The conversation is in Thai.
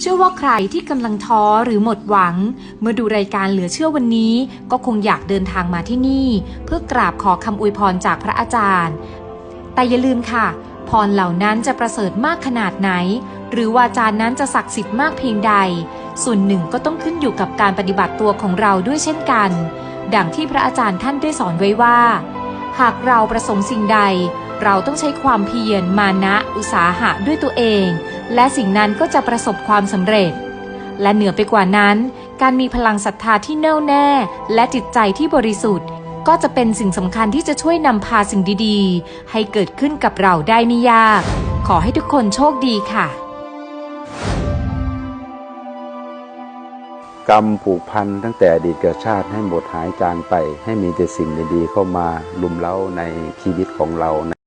เชื่อว่าใครที่กำลังท้อหรือหมดหวัง เมื่อดูรายการเหลือเชื่อวันนี้ ก็คงอยากเดินทางมาที่นี่ เพื่อกราบขอคำอวยพรจากพระอาจารย์ แต่อย่าลืมค่ะ พรเหล่านั้นจะประเสริฐมากขนาดไหน หรือวาจานั้นจะศักดิ์สิทธิ์มากเพียงใด ส่วนหนึ่งก็ต้องขึ้นอยู่กับการปฏิบัติตัวของเราด้วยเช่นกัน ดังที่พระอาจารย์ท่านได้สอนไว้ว่า หากเราประสงค์สิ่งใด เราต้องใช้ความเพียรมานะ อุตสาหะด้วยตัวเอง และสิ่งนั้นก็จะประสบความสำเร็จ และเหนือไปกว่านั้น การมีพลังศรัทธาที่แน่วแน่ และจิตใจที่บริสุทธิ์ ก็จะเป็นสิ่งสำคัญที่จะช่วยนำพาสิ่งดีๆ ให้เกิดขึ้นกับเราได้ไม่ยาก ขอให้ทุกคนโชคดีค่ะ กรรมผูกพันตั้งแต่อดีตเกิดชาติให้หมดหายจางไป ให้มีแต่สิ่งดีๆเข้ามาลุมเล้าในชีวิตของเรา